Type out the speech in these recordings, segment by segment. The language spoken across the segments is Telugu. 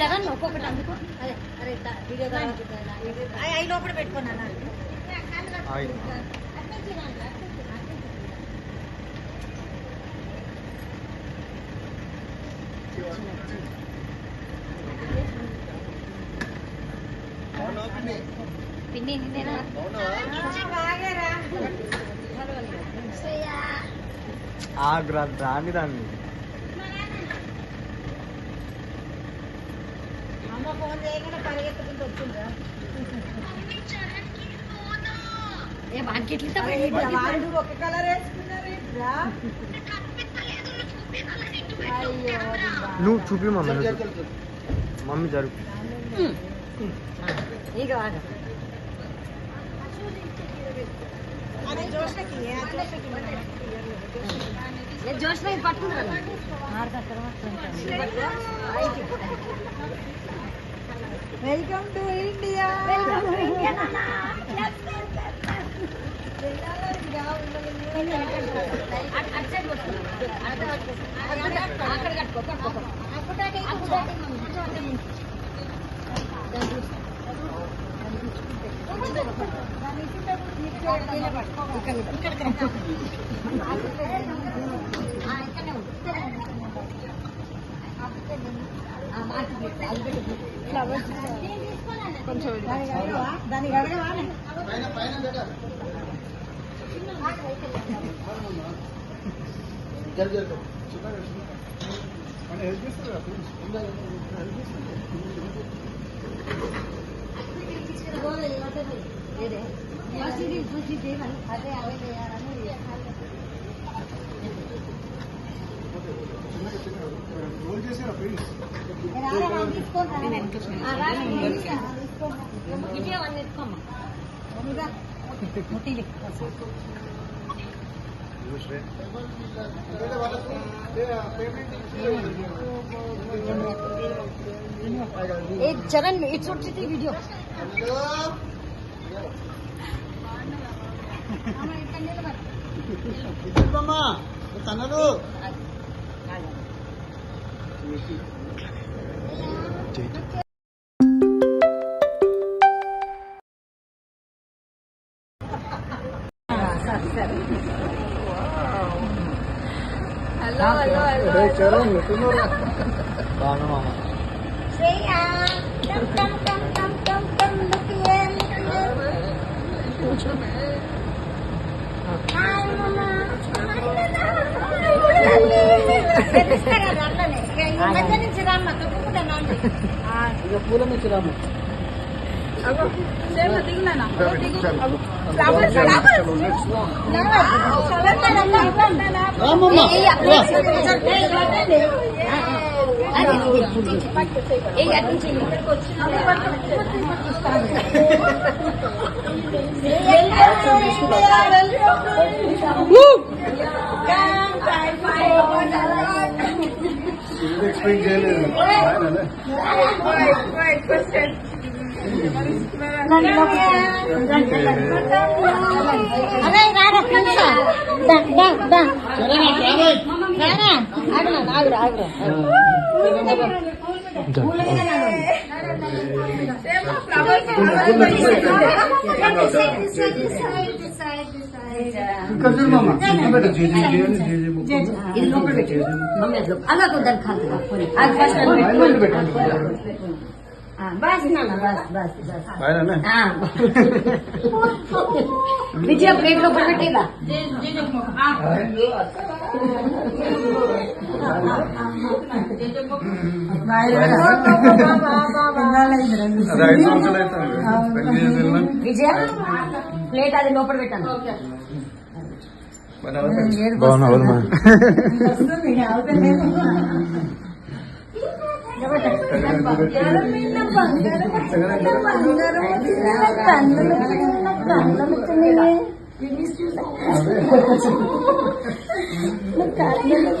జగన్ ఒక్కొక్కటి అందుకో. అదే అరే వీడియో అవి లోపల పెట్టుకున్నాను పిన్ని నిన్నేనా రాని దాన్ని. ఏ బాకెట్లు వాళ్ళు ఒక కలర్ వేసుకున్నారు ఏంట్రా? అయ్యో నువ్వు చూపి మమ్మీ నువ్వు చూపి. మమ్మీ జరుగు ಈಗ ಆಗ అది Welcome to India. Welcome to India, Nana. Yes, yes, yes. I'm కట్టుకో కొంచెం దానికి అడగవా దానికి అడగవా అదే అవే చేయాలని एक चरण में एक छोटी सी video Hello, hello, hello. Hey, Charan, you know that? No, no, no. Say, ah, come, come, come, come, come, come, look here, look here. Hi, Mama. Hi, Mama. Hi, Mama. Maganda ng sirama. Kapupunan namin. Pula mo sirama. Ako, sir, natingnan ako. Salamat, salamat. Salamat na lang. Rama ma. Iiyak na si Sir Iiyak na si Woo! అలా దాన్ని కాదు అది ఫస్ట్ అది బయట పెట్టండి. బస్ నాన్న బస్ బస్ బస్ బాగానే విజయ ప్లేట్ లోపల పెట్టిలా అది ఐదు సంవత్సరాలు అవుతుంది పెళ్లి చేసి వెళ్ళినా విజయ ప్లేట్ అది లోపల పెట్టాను బాగున్నా చెల్లెలు కొత్త కొత్త మాట తాతనే డాడీ రమ్మన్నాం ఇక బ్యాక్ సైడ్ చూసుకున్నా కదా షార్ట్ చూసుకున్నా డాడీ రమ్మన్నా డాడీ వన్ ఎయిటీ ఒక్కొక్కరు మీరే చూసుకోండి ఇంకా అందరెడ్డి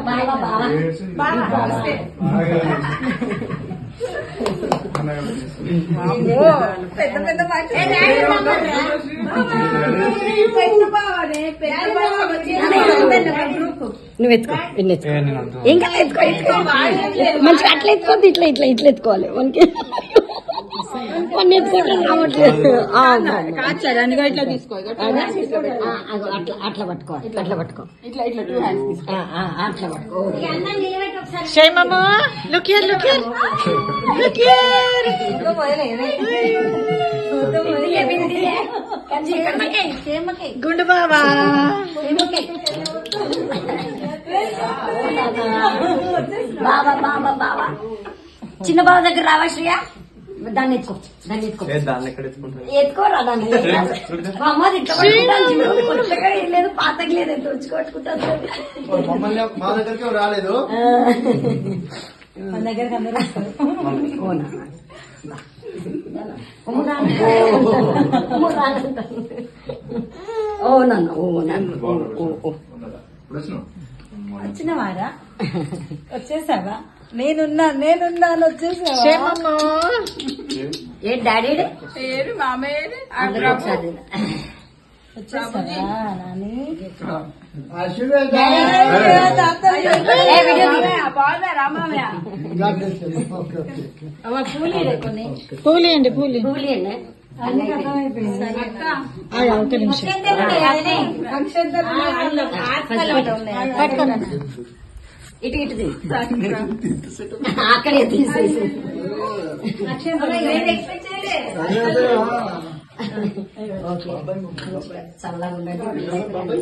బాగా బాగా ఏడ్చింది. బాగా అన్నగా పెద్ద పెద్ద మాట నువ్వు ఎత్తుకో ఇన్ని ఎత్తుకో. ఇంకా ఎత్తుకో ఎత్తుకో. మంచిగా అట్లా ఎత్తుకోద్దు ఇట్లా ఇట్లా ఇట్లా ఎత్తుకోవాలి. మనకి మన ఎత్తుకోవడం రావట్లేదు. ఆ, ఇట్లా తీసుకో. ఆ, అగో అట్లా అట్లా పట్టుకో అట్లా పట్టుకో. ఇట్లా ఇట్లా టూ హ్యాండ్స్ తీసుకో. ఆ, ఆ, అట్లా పట్టుకో. అన్నం నిలబెట్టి ఒకసారి షేమమ్మ look here look here look here గుండు బావా. బాబా బాబా బాబా చిన్న బావ దగ్గర రావా శ్రేయ? దాన్ని ఎత్తుకో దాన్ని ఎత్తుకో. దాన్ని ఎక్కడ ఎత్తుకుంటారు? ఎత్తుకోరా దాన్ని. మా అమ్మ కొత్తగా లేదు పాతకి లేదు ఎంత వచ్చి కొట్టుకుంటాను మా దగ్గరికి రాలేదు? మన దగ్గర ఓనా ఓ నాన్న ఓ నాన్న ఓ వచ్చినవారా వచ్చేసావా నేనున్నా నేనున్నాను వచ్చేసావా ఏ డాడీ ఏడు మామయ్య అందరూ ఒకసారి వచ్చేసావా నాని ఏ వీడియో తీ. పూలేండి పూలి పూలు ఇవ్వండి. ఒక నిమిషం. పట్టుకోరా. ఇటు ఇటు తీ. అక్కడే తీసేసి. ఓకే. చల్లగా ఉండండి.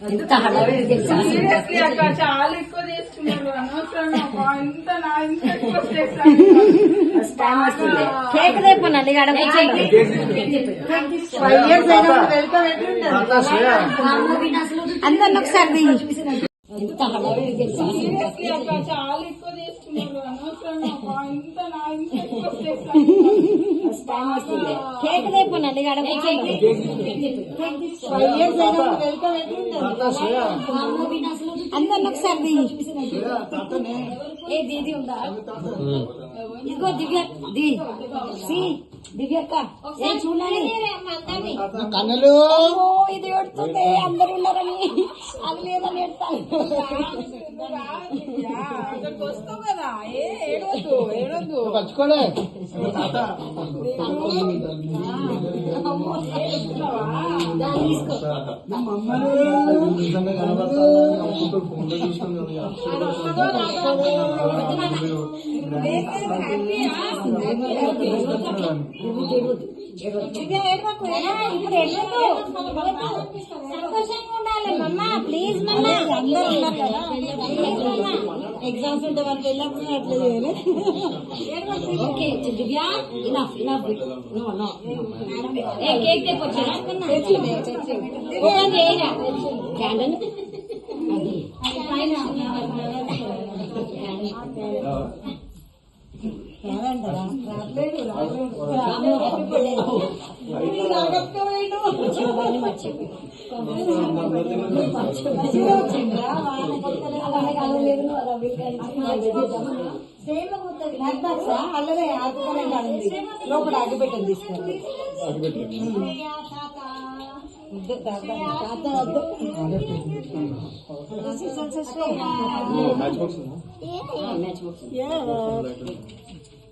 ఎంత హడావిడి తెలుసా చాలా ఎక్కువ చేస్తున్నారు. అనవసరంగా ఇంత నా ఇంత ఎక్కువ ఫస్ట్ టైం వస్తుంది. కేక్ రేపు నల్లి కాడ ఫైవ్ ఇయర్స్ ఎట్లుంటారు అందరిని ఒకసారి కేక్ రేపు నల్లి కాడ ఫైవ్ ఇయర్స్ అయినప్పుడు వెల్కమ్ ఎట్లుంటారు అందరిని ఒకసారి ఏ దీది ఉందా? ఇదిగో దివ్య ది. సి. దివ్యక్క ఏ చూడాలి కన్నులు. ఇది ఏడుతుంది అందరు ఉన్నారని. అది లేదని ఏడతాను వస్తావు కదా ఏ ఏడవద్దు ఏడవద్దు పచ్చుకోలే నిజంగా కనబడతా ఫోన్లో చూసినాం సంతోషంగా ఉండాలి మమ్మ ప్లీజ్ మమ్మ అందరూ ఉన్నారు కదా ఎగ్జామ్స్ ఉంటే వాళ్ళకి వెళ్ళినప్పుడు అట్లా చేయాలి okay Divya enough enough no no a cake తెప్పొచ్చా open చేయరా క్యాండల్ అది రాదంటారా? అల్లనే ఆకుకూర. లోపల అగ్గిపెట్టెలు తీసుకోండి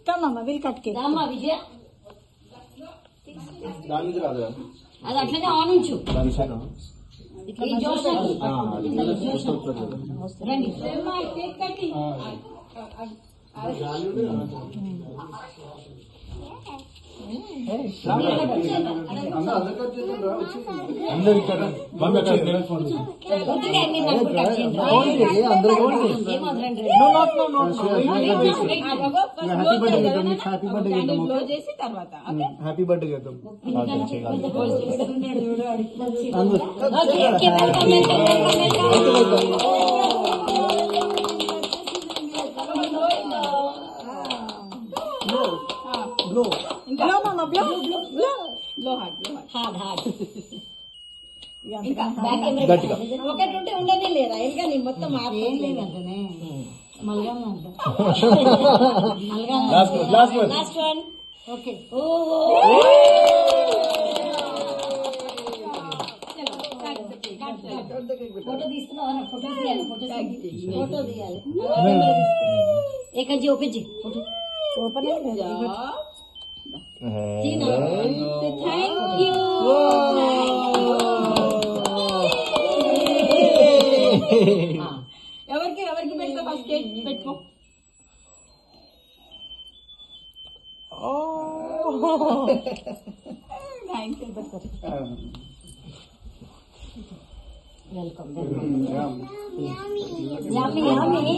కమ్మమ్మ వీళ్ళు విజయ అది అట్లనే ఆన్ ఉంచు రండి అందరు ఇక్కడ మమ్మీ అక్కడ. హ్యాపీ బర్త్డే చేద్దాం. హ్యాపీ బర్త్డే చేద్దాం. క్లోజ్ చేసి తర్వాత హ్యాపీ బర్త్డే చేద్దాం. Okay, Okay, welcome, welcome, welcome, welcome. ఇంకా బ్లో మామ blow blow blow heart blow heart hard, hard. ఇంకా బ్యాక్ కెమెరా గట్టిగా. ఒకటి ఉంటే ఉండని లేదా ఇంకా నీ మొత్తం ఏం లేదంటనే మల్గామ అంట last last one last one okay oh photo తీస్తున్నావా photo తీయాలి ఫోటో ఫోటో తీయాలి ఏకంచి ఓపెన్ చేయి ఫోటో ఓపెన్ థ్యాంక్ యూ ఎవరికి ఎవరికి పెట్టుకో ఫస్ట్ కేక్ పెట్టుకో థ్యాంక్స్ పెట్టుకో welcome yummy Yami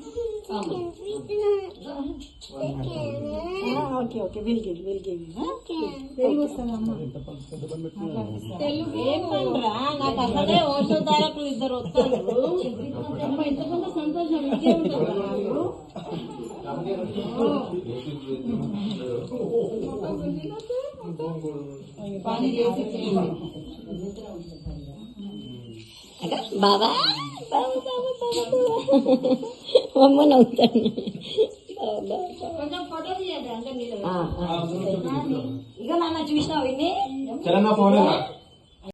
okay okay will give will give Telugu వస్తుందమ్మా తెలుగు ఏమనరా నాకు అసలే వంశధారకులు ఇద్దరు వస్తారు. అమ్మ ఇంతకంటే సంతోషం ఇంకే ఉంటుంది నాకు? పని చేసి చేయండి. బాబా బాబా బాబా. బాబా అమ్మ నవ్వుతాను బాబా కొంచెం ఫోటో తీయండి అంటే మీరు ఆ, ఆ. ఇక నాన్న చూసినావు ఇన్ని చరణ్ ఫోన్